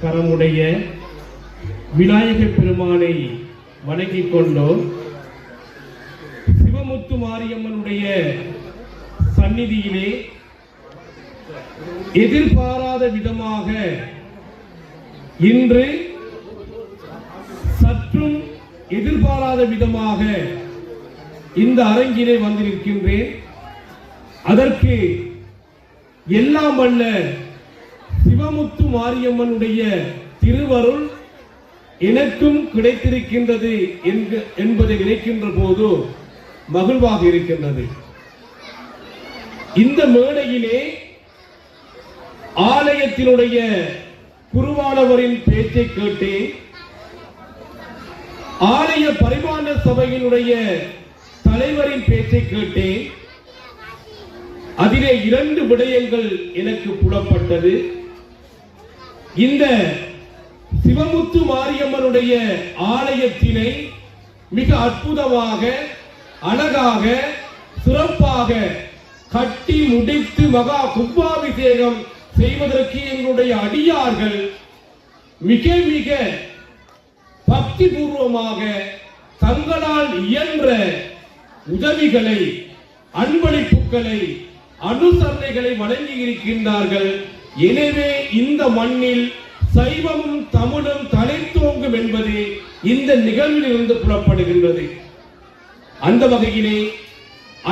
கரமுடைய விநாயக பெருமானை வணங்கிக் கொண்டோம். சிவமுத்து மாரியம்மனுடைய சந்நிதியிலே எதிர்பாராத விதமாக இன்று சற்றும் எதிர்பாராத விதமாக இந்த அரங்கிலே வந்திருக்கின்றேன். அதற்கு எல்லாம் வல்ல சிவமுத்து மாரியம்மனுடைய திருவருள் எனக்கும் கிடைத்திருக்கின்றது என்பதை நினைக்கின்ற போது மகிழ்வாக இருக்கின்றது. இந்த மேடையிலே ஆலயத்தினுடைய குருவானவரின் பேச்சை கேட்டேன். ஆலய பரிமாண சபையினுடைய தலைவரின் பேச்சை கேட்டேன். அதிலே இரண்டு விடயங்கள் எனக்கு புலப்பட்டது. இந்த சிவமுத்து மாரியம்மனுடைய ஆலயத்தினை மிக அற்புதமாக அழகாக சிறப்பாக கட்டி முடித்து மகா கும்பாபிஷேகம் செய்வதற்கு எங்களுடைய அடியார்கள் மிக மிக பக்தி பூர்வமாக தங்களால் இயன்ற உதவிகளை அன்பளிப்புகளை அனுசரணைகளை வழங்கி இருக்கின்றார்கள் எனவே இந்த மண்ணில் சைவமும் தமிழும் தலைத்தோங்கும் என்பது இந்த நிகழ்வில் இருந்து புறப்படுகின்றது அந்த வகையிலே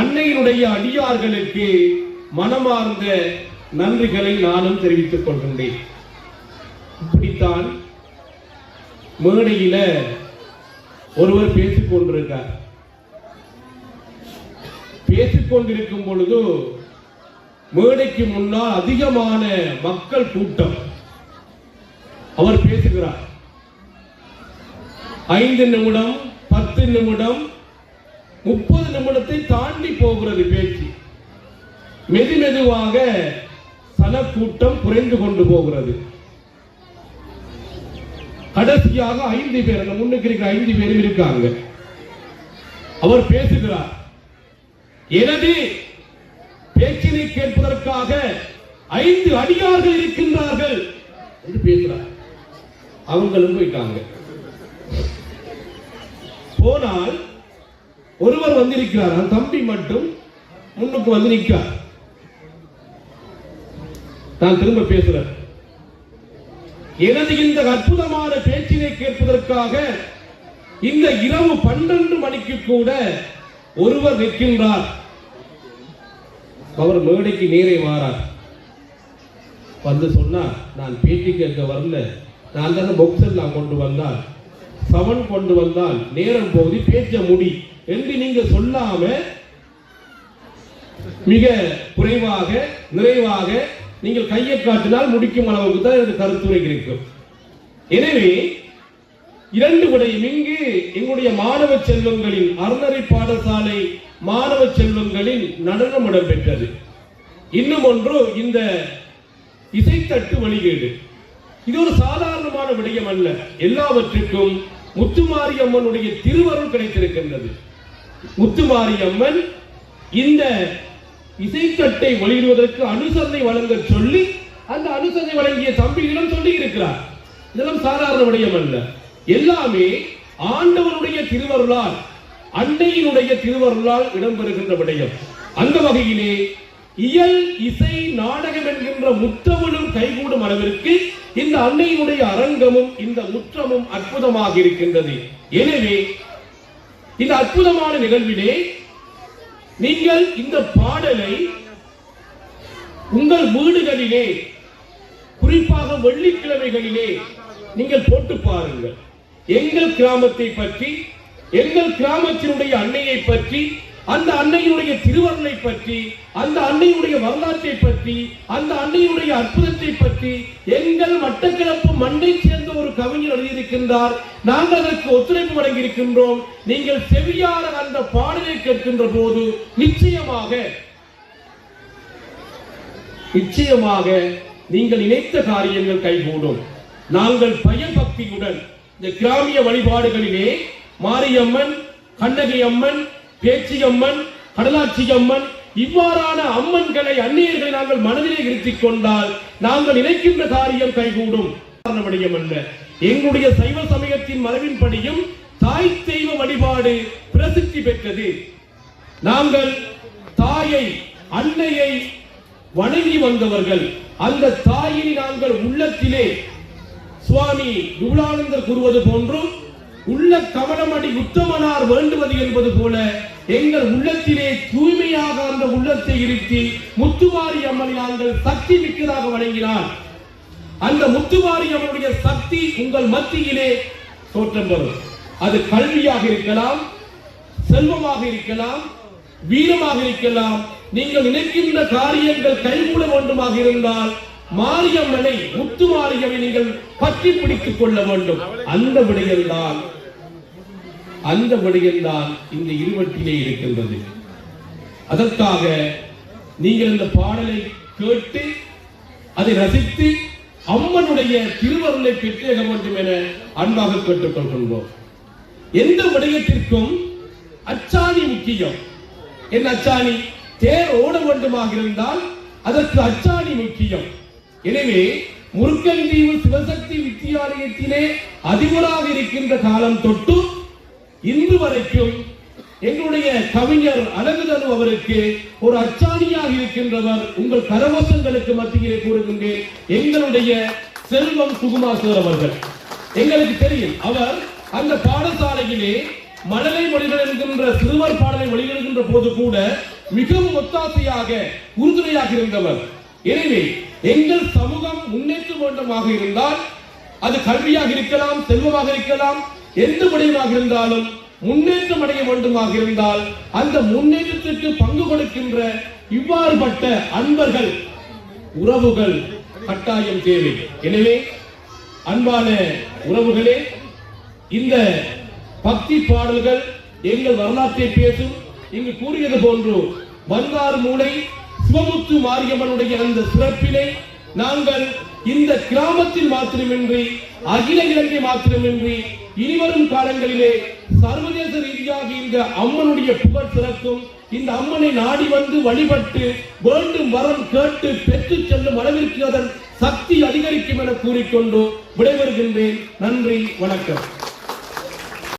அன்னையினுடைய அடியார்களுக்கு மனமார்ந்த நன்றிகளை நானும் தெரிவித்துக் கொள்கின்றேன். இப்படித்தான் மேடையில ஒருவர் பேசிக் கொண்டிருக்கார். பேசிக் கொண்டிருக்கும் பொழுது மேடைக்கு முன்னால் அதிகமான மக்கள் கூட்டம். அவர் பேசுகிறார். ஐந்து நிமிடம் பத்து நிமிடம் முப்பது நிமிடத்தை தாண்டி போகிறது பேச்சு. மெது மெதுவாக சனக்கூட்டம் குறைந்து கொண்டு போகிறது. கடைசியாக ஐந்து பேர் முன்னுக்கு இருக்கிற ஐந்து பேரும் இருக்காங்க. அவர் பேசுகிறார். எனது பேச்சினை கேட்பதற்காக ஐந்து அடியார்கள் இருக்கின்றார்கள் என்று பேசுறார். அவங்களும் போயிட்டாங்க. போனால் ஒருவர் வந்திருக்கிறார். தம்பி மட்டும் முன்னுக்கு வந்து நிற்கிறார். நான் திரும்ப பேசுறேன் எனது இந்த அற்புதமான பேச்சினை கேட்பதற்காக இந்த இரவு பன்னெண்டு மணிக்கு கூட ஒருவர் நிற்கின்றார். அவர் மேடைக்கு நேரே வாரார். வந்து சொன்னார் நான் பேட்டி கேட்க வரல. நான் தானே பொக்ஸர் நான் கொண்டு வந்தால். சவன் கொண்டு வந்தால் நேரம் போகுது பேச்ச முடி என்று நீங்க சொல்லாம மிக குறைவாக நிறைவாக நீங்கள் கையை காட்டினால் முடிக்கும் அளவுக்கு தான் எனது கருத்துரை இருக்கும் எனவே இரண்டு விடையும் இங்கு எங்களுடைய மாணவ செல்வங்களின் அறநறை பாடசாலை மாணவ செல்வங்களின் நடனம் இடம்பெற்றது. இன்னும் ஒன்று இந்த இசைத்தட்டு வழிகேடு இது ஒரு சாதாரணமான விடயம் அல்ல. எல்லாவற்றுக்கும் முத்துமாரியம்மனுடைய திருவருள் கிடைத்திருக்கின்றது. முத்துமாரியம்மன் இந்த இசைத்தட்டை வெளியிடுவதற்கு அனுசரணை வழங்க சொல்லி அந்த அனுசரணை வழங்கிய தம்பிகளிடம் சொல்லி இருக்கிறார் இதெல்லாம் சாதாரண விடயம் அல்ல. எல்லாமே ஆண்டவனுடைய திருவருளால் அன்னையினுடைய திருவருளால் இடம்பெறுகின்ற விடயம். அந்த வகையிலே இயல் இசை நாடகம் என்கின்ற முற்றமுழும் கைகூடும் அளவிற்கு இந்த அன்னையினுடைய அரங்கமும் இந்த முற்றமும் அற்புதமாக இருக்கின்றது. எனவே இந்த அற்புதமான நிகழ்விலே நீங்கள் இந்த பாடலை உங்கள் வீடுகளிலே குறிப்பாக வெள்ளிக்கிழமைகளிலே நீங்கள் போட்டு பாருங்கள். எங்கள் கிராமத்தை பற்றி எங்கள் கிராமத்தினுடைய அன்னையை பற்றி அந்த அன்னையினுடைய திருவருளை பற்றி அந்த அன்னையுடைய வரலாற்றை பற்றி அந்த அன்னையுடைய அற்புதத்தை பற்றி எங்கள் மட்டக்களப்பு மண்ணை சேர்ந்த ஒரு கவிஞர் எழுதியிருக்கின்றார். நாங்கள் அதற்கு ஒத்துழைப்பு வழங்கியிருக்கின்றோம். நீங்கள் செவியார அந்த பாடலை கேட்கின்ற போது நிச்சயமாக நிச்சயமாக நீங்கள் நினைத்த காரியங்கள் கைகூடும். நாங்கள் பயபக்தியுடன் இந்த கிராமிய வழிபாடுகளிலே மாரியம்மன் கண்ணகி அம்மன் பேச்சியம்மன் கடலாட்சி அம்மன் இவ்வாறான அம்மன்களை அந்நியர்களை நாங்கள் மனதிலே இருத்திக் கொண்டால் நாங்கள் நினைக்கின்ற காரியம் கைகூடும். சாதாரண அல்ல எங்களுடைய சைவ சமயத்தின் மரபின்படியும் தாய் தெய்வ வழிபாடு பிரசித்தி பெற்றது. நாங்கள் தாயை அன்னையை வணங்கி வந்தவர்கள். அந்த தாயை நாங்கள் உள்ளத்திலே சுவாமி விபுலானந்தர் கூறுவது போன்றும் உள்ள கவனமடி உத்தமனார் வேண்டுவது என்பது போல எங்கள் உள்ளத்திலே தூய்மையாக அந்த உள்ளத்தை இருத்தி முத்துவாரி அம்மனை நாங்கள் சக்தி மிக்கதாக வணங்கினார் அந்த முத்துவாரி அம்மனுடைய சக்தி உங்கள் மத்தியிலே தோற்றம் வரும். அது கல்வியாக இருக்கலாம் செல்வமாக இருக்கலாம் வீரமாக இருக்கலாம். நீங்கள் நினைக்கின்ற காரியங்கள் கைகூட வேண்டுமாக இருந்தால் மாரியம்மனை முத்து மாரியம்மை நீங்கள் பற்றி பிடித்துக் கொள்ள வேண்டும். அந்த விடயம்தான் அந்த விடயம்தான் இந்த இருவட்டிலே இருக்கின்றது. அதற்காக நீங்கள் இந்த பாடலை கேட்டு அதை ரசித்து அம்மனுடைய திருவருளை பெற்றேக வேண்டும் என அன்பாக கேட்டுக்கொள்கின்றோம் எந்த விடயத்திற்கும் அச்சாணி முக்கியம். என் அச்சாணி தேர் ஓட வேண்டுமாக இருந்தால் அதற்கு அச்சாணி முக்கியம். எனவே முருக்கந்தீவு சிவசக்தி வித்தியாலயத்திலே அதிபராக இருக்கின்ற காலம் தொட்டு இன்று வரைக்கும் எங்களுடைய கவிஞர் அழகுதனு அவருக்கு ஒரு அச்சாணியாக இருக்கின்றவர். உங்கள் கரவசங்களுக்கு மத்தியிலே கூறுகின்றேன். எங்களுடைய செல்வம் சுகுமாசர் அவர்கள். எங்களுக்கு தெரியும் அவர் அந்த பாடசாலையிலே மழலை மொழிகள் என்கின்ற சிறுவர் பாடலை வெளியிடுகின்ற போது கூட மிகவும் ஒத்தாசையாக உறுதுணையாக இருந்தவர். எனவே எங்கள் சமூகம் முன்னேற்ற வேண்டுமாக இருந்தால் அது கல்வியாக இருக்கலாம் செல்வமாக இருக்கலாம் எந்த விடயமாக இருந்தாலும் முன்னேற்றம் அடைய வேண்டுமாக இருந்தால் அந்த முன்னேற்றத்திற்கு பங்கு கொடுக்கின்ற இவ்வாறுபட்ட அன்பர்கள் உறவுகள் கட்டாயம் தேவை. எனவே அன்பான உறவுகளே இந்த பக்தி பாடல்கள் எங்கள் வரலாற்றை பேசும். இங்கு கூறியது போன்று வந்தார் மூளை சிவமுத்து மாரியம்மனுடைய அந்த சிறப்பினை நாங்கள் இந்த கிராமத்தில் மாத்திரமின்றி அகில இலங்கை மாத்திரமின்றி இனிவரும் காலங்களிலே சர்வதேச ரீதியாக இந்த அம்மனுடைய புகழ் சிறக்கும். இந்த அம்மனை நாடி வந்து வழிபட்டு வேண்டும் வரம் கேட்டு பெற்று செல்லும் அளவிற்கு அதன் சக்தி அதிகரிக்கும் என கூறிக்கொண்டு விடைபெறுகின்றேன். நன்றி வணக்கம்.